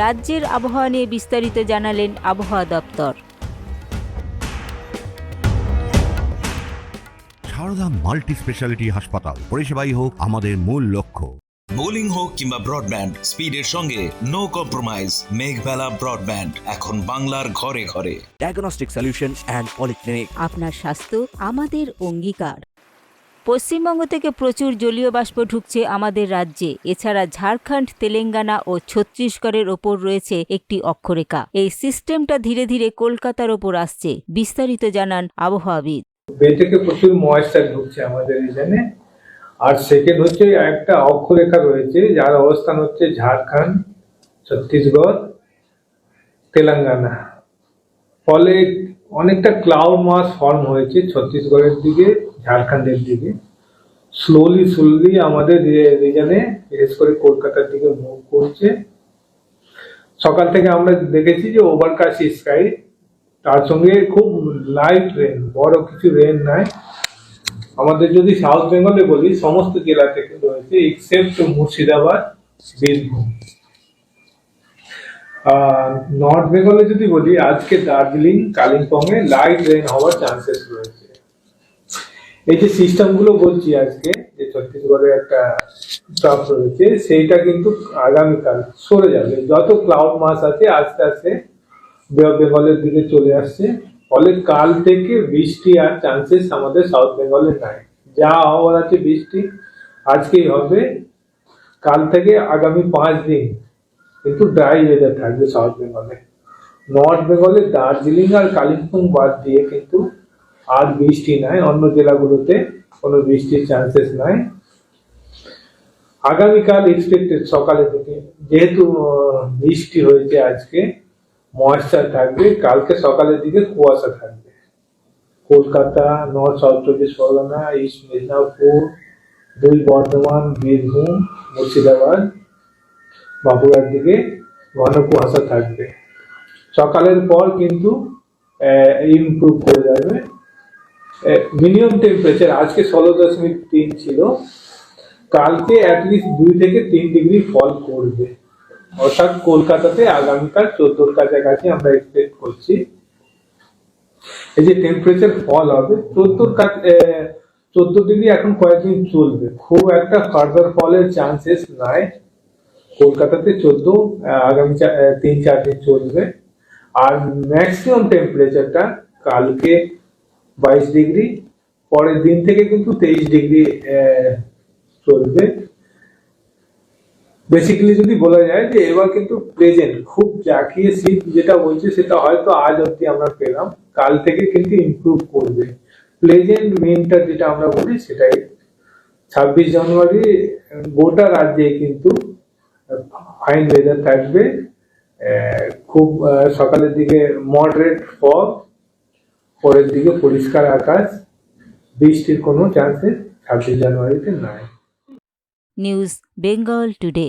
রাজ্যের আবহাওয়া নিয়ে বিস্তারিত জানালেন আবহাওয়া দপ্তর। সারদা মাল্টি স্পেশালিটি হাসপাতাল পরিষেবাই হোক আমাদের মূল লক্ষ্য। বোলিং হোক কিংবা ব্রডব্যান্ড স্পিডের সঙ্গে নো কম্প্রোমাইজ মেঘবেলা ব্রডব্যান্ড এখন বাংলার ঘরে ঘরে। ডায়াগনস্টিক সলিউশন and polyclinic আপনার স্বাস্থ্য আমাদের অঙ্গীকার। পশ্চিমবঙ্গ থেকে প্রচুর জলীয় বাষ্প ঢুকছে আমাদের রাজ্যে। এছাড়া ঝাড়খণ্ড, তেলেঙ্গানা ও ছত্তিশগড়ের ওপর রয়েছে একটি অক্ষরেখা। এই সিস্টেমটা ধীরে ধীরে কলকাতার ওপর আসছে, বিস্তারিত জানান আবহাওয়াবিদ। থেকে প্রচুর ময়েশ্চার ঢুকছে আমাদের এখানে। আর সেকেন্ড হচ্ছে একটা অক্ষরেখা রয়েছে, যার অবস্থান হচ্ছে ঝাড়খণ্ড, ছত্তিশগড়, তেলেঙ্গানা। ফলে অনেকটা ক্লাউড মাস ফর্ম হয়েছে ছত্তিশগড়ের দিকে, ঝাড়খণ্ডের দিকে। স্লোলি স্লোলি আমাদের রিজনে বিশেষ করে কলকাতার দিকে মুভ করছে। সকাল থেকে আমরা দেখেছি যে ওভারকাস্ট স্কাই তার সঙ্গে খুব লাইট রেন বড় কিছু রেন নাই। আমাদের যদি সাউথ বেঙ্গলে বলি, সমস্ত জেলা থেকে রয়েছে এক্সেপ্ট মুর্শিদাবাদ, বীরভূম। নর্থ বেঙ্গলে যদি বলি, আজকে দার্জিলিং কালিম্পং এ লাইট রেন হওয়ার চান্সেস রয়েছে। এই যে সিস্টেমগুলো বলছি আজকে, যে ছত্তিশগড়ে একটা স্টপ রয়েছে, সেইটা কিন্তু আগামীকাল সরে যাবে। যত ক্লাউড মাস আছে, আস্তে আস্তে বে বেঙ্গলের দিকে চলে আসছে। ফলে কাল থেকে বৃষ্টি আর চান্সেস আমাদের সাউথ বেঙ্গলে নাই। যা হওয়ার আছে বৃষ্টি, আজকেই হবে। কাল থেকে আগামী পাঁচ দিন কিন্তু ড্রাই ওয়েদার থাকবে সাউথ বেঙ্গলে নর্থ বেঙ্গলে দার্জিলিং আর কালিম্পং বাদ দিয়ে কিন্তু আর বৃষ্টি নাই অন্য জেলাগুলোতে কোনো বৃষ্টির চান্সেস নাই। আগামীকাল এক্সপেক্টেড সকালে থেকে যেহেতু আহ, বৃষ্টি হয়েছে আজকে ময়েশ্চার থাকবে কালকে সকালের দিকে কুয়াশা থাকবে। কলকাতা নর্থ সাউথ চব্বিশ পরগনা ইস্ট মেদিনীপুর দুই বর্ধমান বীরভূম মুর্শিদাবাদ বাঁকুড়ার দিকে ঘন কুয়াশা থাকবে। সকালের পর কিন্তু ইমপ্রুভ হয়ে যাবে। মিনিমাম টেম্পারেচার আজকে ষোলো দশমিক তিন ছিল। কালকে অ্যাটলিস্ট দুই থেকে তিন ডিগ্রি ফল করবে। অর্থাৎ কলকাতাতে আগামীকাল চোদ্দোর কাছাকাছি আমরা এক্সপেক্ট করছি। এই যে টেম্পারেচার ফল হবে, চোদ্দোর চোদ্দ ডিগ্রি এখন কয়েকদিন চলবে। খুব একটা ফার্দার ফলের চান্সেস নাই। কলকাতাতে চোদ্দ আগামী তিন, চার দিন চলবে। আর ম্যাক্সিমাম টেম্পারেচারটা কালকে বাইশ ডিগ্রি, পরের দিন থেকে কিন্তু তেইশ ডিগ্রি চলবে। বেসিক্যালি যদি বলা যায় যে এবার কিন্তু প্রেজেন্ট খুব জাকিয়ে শীত যেটা বলছে সেটা হয়তো আজ অব্দি আমরা পেলাম। কাল থেকে কিন্তু ইমপ্রুভ করবে। প্লেজেন্ট উইন্টার যেটা আমরা বলি সেটাই। ছাব্বিশ জানুয়ারি গোটা রাজ্যে কিন্তু ফাইন ওয়েদার থাকবে। খুব সকালের দিকে মডারেট ফগ পরের দিকে পরিষ্কার আকাশ। বৃষ্টির কোনো চান্সেস ছাব্বিশ জানুয়ারিতে নাই। News Bengal today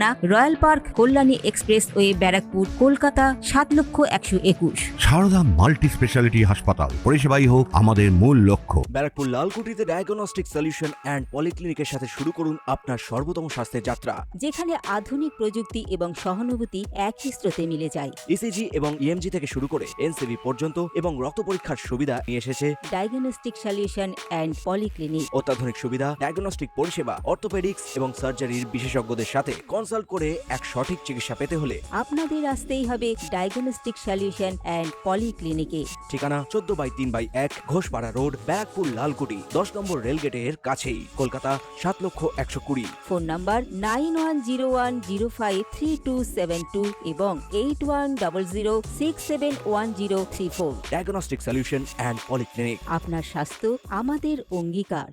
royal park Kalyani expressway Barrackpore Kolkata সাত লক্ষ একশো একুশ। সারদা মাল্টি স্পেশালিটি হাসপাতাল। পরিষেবাই হোক আমাদের মূল লক্ষ্য। ব্যারাকপুর লালকুটিতে ডায়াগনস্টিক সলিউশন অ্যান্ড পলিক্লিনিকের সাথে শুরু করুন আপনার সর্বোত্তম স্বাস্থ্যের যাত্রা। যেখানে আধুনিক প্রযুক্তি এবং সহানুভূতি একই স্রোতে মিলে যায়। ইসিজি এবং ইএমজি থেকে শুরু করে এনসিবি পর্যন্ত এবং রক্ত পরীক্ষার সুবিধা নিয়ে এসেছে। ডায়াগনস্টিক সলিউশন অ্যান্ড পলিক্লিনিক অত্যাধুনিক সুবিধা ডায়াগনস্টিক পরিষেবা অর্থোপেডিক্স এবং সার্জারির বিশেষজ্ঞদের সাথে কনসাল্ট করে এক সঠিক চিকিৎসা পেতে হলে আপনাদের আসতেই হবে ডায়াগনস্টিক সলিউশন অ্যান্ড পলিক্লিনিকে ঠিকানা চোদ্দ বাই তিন বাই এক ঘোষপাড়া রোড ব্যারাকপুর লালকুটি দশ নম্বর রেলগেটের কাছেই। কলকাতা সাত লক্ষ একশো কুড়ি। Phone number nine one zero one zero five three two seven two এবং eight one double zero six seven one zero three four. Diagnostic solution and polyclinic আপনার স্বাস্থ্য আমাদের অঙ্গীকার।